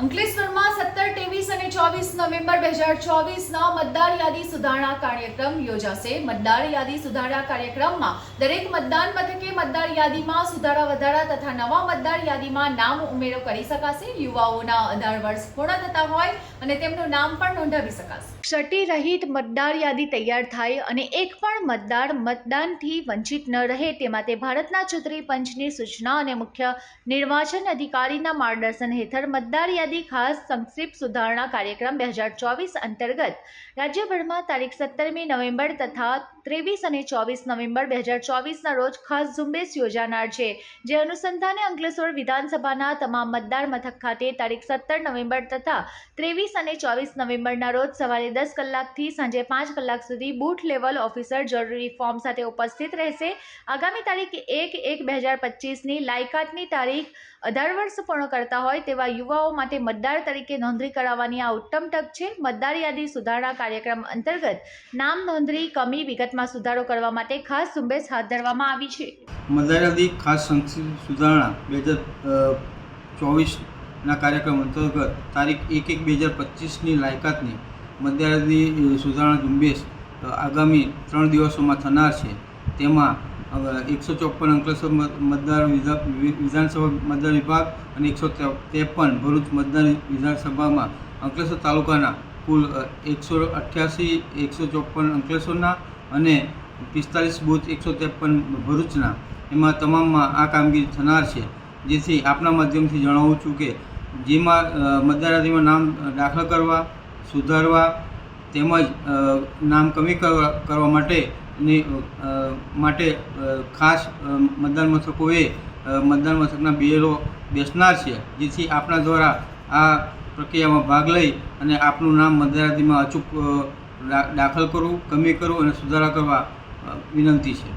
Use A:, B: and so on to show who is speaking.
A: અંકલેશ્વરમાં સત્તર, ત્રેવીસ અને ચોવીસ નવેમ્બર બે હજાર ચોવીસના મતદાર યાદી સુધારણા કાર્યક્રમ યોજાશે. મતદાર યાદી સુધારણા કાર્યક્રમમાં દરેક મતદાન મથકે મતદાર યાદીમાં સુધારા વધારા તથા નવા મતદાર યાદીમાં નામ ઉમેરો કરી શકાશે. યુવાઓના અઢાર વર્ષ પૂર્ણ થતા હોય અને તેમનું નામ પણ નોંધાવી શકાશે. ક્ષતિ રહિત મતદાર યાદી તૈયાર થાય અને એક પણ મતદાર મતદાનથી વંચિત ન રહે તે માટે ભારતના ચૂંટણી પંચની સૂચના અને મુખ્ય નિર્વાચન અધિકારીના માર્ગદર્શન હેઠળ મતદાર યાદી ખાસ સંક્ષિપ્ત સુધારણા કાર્યક્રમ બે હજાર ચોવીસ અંતર્ગત રાજ્યભરમાં તારીખ સત્તરમી નવેમ્બર તથા ત્રેવીસ અને ચોવીસ નવેમ્બર બે હજાર ચોવીસના રોજ ખાસ ઝુંબેશ યોજાનાર છે, જે અનુસંધાને અંકલેશ્વર વિધાનસભાના તમામ મતદાર મથક ખાતે તારીખ સત્તર નવેમ્બર તથા ત્રેવીસ અને ચોવીસ નવેમ્બરના રોજ સવારે દસ કલાકથી સાંજે પાંચ કલાક સુધી બૂથ લેવલ ઓફિસર જરૂરી ફોર્મ સાથે ઉપસ્થિત રહેશે. આગામી તારીખ એક એક બે હજાર પચીસની લાયકાતની તારીખ અઢાર વર્ષ પૂર્ણ કરતા હોય તેવા યુવાઓ માટે મતદાર તરીકે નોંધણી કરાવવાની આ ઉત્તમ તક છે. મતદાર યાદી સુધારણા કાર્યક્રમ અંતર્ગત નામ નોંધણી કમી વિગતમાં સુધારો કરવા માટે ખાસ ઝુંબેશ હાથ ધરવામાં આવી છે.
B: મતદાર યાદી ખાસ સુધારણા બે હજાર ચોવીસના કાર્યક્રમ અંતર્ગત તારીખ એક એક બે હજાર પચીસની લાયકાતની મતદાર યાદી સુધારણા ઝુંબેશ આગામી ત્રણ દિવસોમાં થનાર છે. તેમાં એકસો ચોપન અંકલેશ્વર મતદાર વિધા- વિધાનસભા મતદાર વિભાગ અને એકસો ત્રેપન ભરૂચ મતદાર વિધાનસભામાં અંકલેશ્વર તાલુકાના કુલ એકસો અઠ્યાસી, એકસો ચોપન અંકલેશ્વરના અને પિસ્તાલીસ બુથ એકસો ત્રેપન ભરૂચના. એમાં તમામમાં આ કામગીરી થનાર છે. જેથી આપના માધ્યમથી જણાવું છું કે જેમાં મતદારાદીમાં નામ દાખલ કરવા, સુધારવા, તેમજ નામ કમી કરવા માટે ની માટે ખાસ મતદાન મથકોએ મતદાન મથકના બીએલઓ બેસનાર છે, જેથી આપણા દ્વારા આ પ્રક્રિયામાં ભાગ લઈ અને આપનું નામ મતદાર અચૂક દાખલ કરવું, કમી કરવું અને સુધારા કરવા વિનંતી છે.